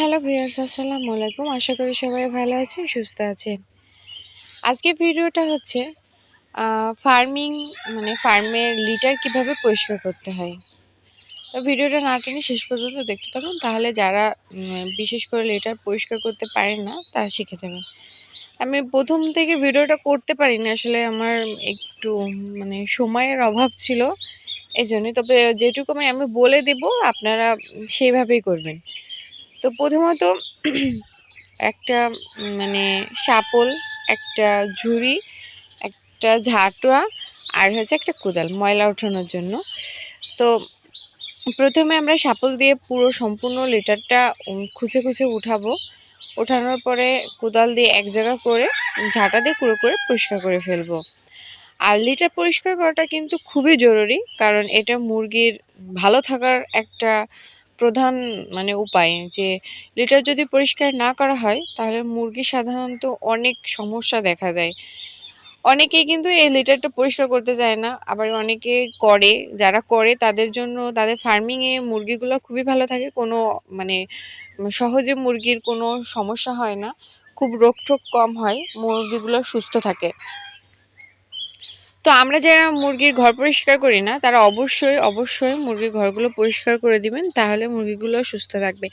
Hello viewers, আসসালামু আলাইকুম। আশা করি সবাই ভালো আছেন, সুস্থ আছেন। আজকে ভিডিওটা হচ্ছে ফার্মিং মানে ফার্মের লিটার কীভাবে পরিষ্কার করতে হয়। তো ভিডিওটা না টেনে শেষ পর্যন্ত দেখতে থাকুন, তাহলে যারা বিশেষ করে লিটার পরিষ্কার করতে পারেন না, তারা শিখে যাবেন। আমি প্রথম থেকে ভিডিওটা করতে পারিনি, আসলে আমার একটু মানে সময়ের অভাব ছিল এই জন্যই তবে যেটুকু আমি আমি বলে দেব, আপনারা সেইভাবেই করবেন। তো প্রথমত একটা মানে শাপল একটা ঝুড়ি, একটা ঝাঁটুয়া আর হচ্ছে একটা কোদাল ময়লা ওঠানোর জন্য। তো প্রথমে আমরা শাপল দিয়ে পুরো সম্পূর্ণ লিটারটা খুঁচে খুঁচে উঠাবো। ওঠানোর পরে কোদাল দিয়ে এক জায়গা করে, ঝাঁটা দিয়ে পুরো করে পরিষ্কার করে ফেলব। আর লিটার পরিষ্কার করাটা কিন্তু খুবই জরুরি, কারণ এটা মুরগির ভালো থাকার একটা প্রধান মানে উপায় যে লিটার যদি পরিষ্কার না করা হয়, তাহলে মুরগি সাধারণত অনেক সমস্যা দেখা দেয়। অনেকেই কিন্তু এই লিটারটা পরিষ্কার করতে চায় না, আবার অনেকে করে, যারা করে তাদের জন্য, তাদের ফার্মিংয়ে মুরগিগুলো খুবই ভালো থাকে, কোনো মানে সহজে মুরগির কোনো সমস্যা হয় না, খুব রোগটোক কম হয়, মুরগিগুলো সুস্থ থাকে। তো আমরা যারা মুরগির ঘর পরিষ্কার করি না, তারা অবশ্যই অবশ্যই মুরগির ঘরগুলো পরিষ্কার করে দিবেন, তাহলে মুরগিগুলো সুস্থ থাকবে।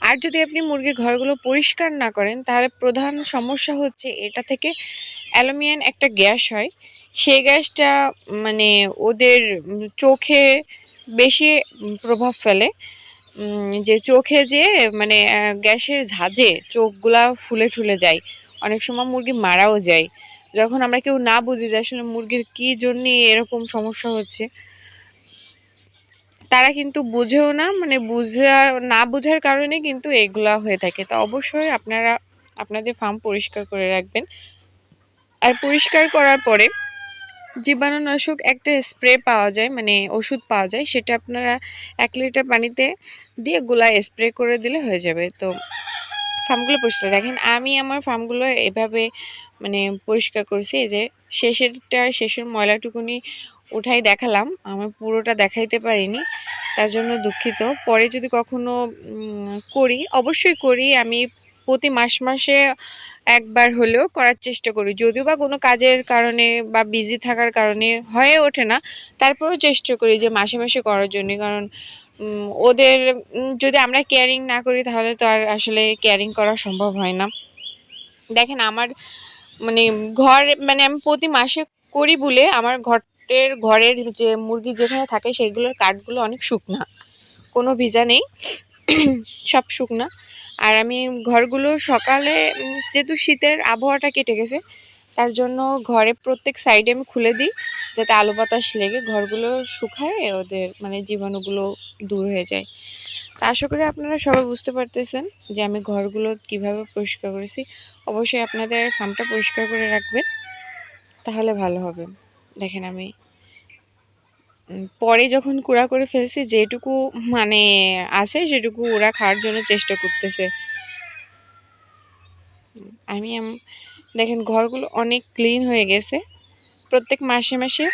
আর যদি আপনি মুরগির ঘরগুলো পরিষ্কার না করেন, তাহলে প্রধান সমস্যা হচ্ছে এটা থেকে অ্যালুমিনিয়াম একটা গ্যাস হয়। সেই গ্যাসটা মানে ওদের চোখে বেশি প্রভাব ফেলে। যে চোখে যে মানে গ্যাসের ঝাঁজে চোখগুলা ফুলে ঠুলে যায়। অনেক সময় মুরগি মারাও যায়। যখন আমরা কেউ না বুঝি যে আসলে মুরগির কী জন্যে এরকম সমস্যা হচ্ছে, তারা কিন্তু বুঝেও না মানে বুঝে, না বোঝার কারণে কিন্তু এগুলা হয়ে থাকে। তো অবশ্যই আপনারা, আপনাদের ফার্ম পরিষ্কার করে রাখবেন। আর পরিষ্কার করার পরে জীবাণুনাশক একটা স্প্রে পাওয়া যায় মানে ওষুধ পাওয়া যায়, সেটা আপনারা এক লিটার পানিতে দিয়ে গোলা স্প্রে করে দিলে হয়ে যাবে। তো ফার্মগুলো পরিষ্কার দেখেন আমি আমার ফার্মগুলো এভাবে মানে পরিষ্কার করছি যে শেষেরটা, শেষের ময়লাটুকুনি উঠাই দেখালাম। আমার পুরোটা দেখাইতে পারিনি, তার জন্য দুঃখিত। পরে যদি কখনো করি, অবশ্যই করি। আমি প্রতি মাস মাসে একবার হলেও করার চেষ্টা করি। যদিও বা কোনো কাজের কারণে বা বিজি থাকার কারণে হয়ে ওঠে না, তারপরেও চেষ্টা করি যে মাসে মাসে করার জন্য। কারণ ওদের যদি আমরা কেয়ারিং না করি তাহলে তো আর আসলে কেয়ারিং করা সম্ভব হয় না। দেখেন আমার মানে ঘর মানে আমি প্রতি মাসে করি বলে আমার ঘরের ঘরের যে মুরগি যেখানে থাকে সেগুলোর কাঠগুলো অনেক শুকনা। কোনো ভিজা নেই, সব শুকনা। আর আমি ঘরগুলো সকালে যেহেতু শীতের আবহাওয়াটা কেটে গেছে, তার জন্য ঘরে প্রত্যেক সাইডে আমি খুলে দিই। যাতে আলো বাতাস লেগে ঘরগুলো শুকায়, ওদের মানে জীবাণুগুলো দূর হয়ে যায়। তা আশা করি আপনারা সবাই বুঝতে পারতেছেন যে আমি ঘরগুলো কীভাবে পরিষ্কার করেছি। অবশ্যই আপনাদের ফার্মটা পরিষ্কার করে রাখবেন, তাহলে ভালো হবে। দেখেন আমি পরে যখন কুড়া করে ফেলছি, যেটুকু মানে আছে সেটুকু ওরা খাওয়ার জন্য চেষ্টা করতেছে। আমি, দেখেন ঘরগুলো অনেক ক্লিন হয়ে গেছে। প্রত্যেক মাসে মাসে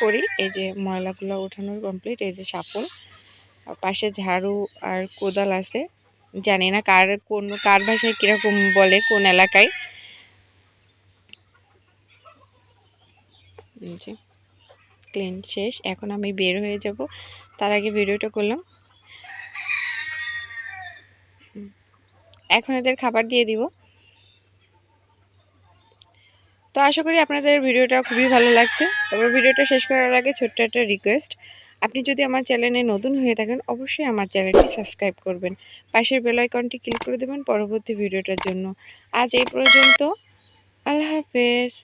করি। এই যে ময়লাগুলো ওঠানোর কমপ্লিট এই যে আর পাশে ঝাড়ু আর কোদাল আছে। জানি না কার কোন, কার ভাষায় কীরকম বলে, কোন এলাকায়। ক্লিন শেষ। এখন আমি বের হয়ে যাব। তার আগে ভিডিওটা করলাম। এখন এদের খাবার দিয়ে দিব। তো আশা করি আপনাদের ভিডিওটা খুবই ভালো লাগছে। তবে ভিডিওটা শেষ করার আগে ছোট্ট একটা রিকোয়েস্ট আপনি যদি আমার চ্যানেলে নতুন হয়ে থাকেন, অবশ্যই আমার চ্যানেলটি সাবস্ক্রাইব করবেন। পাশের বেল আইকনটি ক্লিক করে দেবেন পরবর্তী ভিডিওটার জন্য। আজ এই পর্যন্ত। আল্লাহ হাফেজ।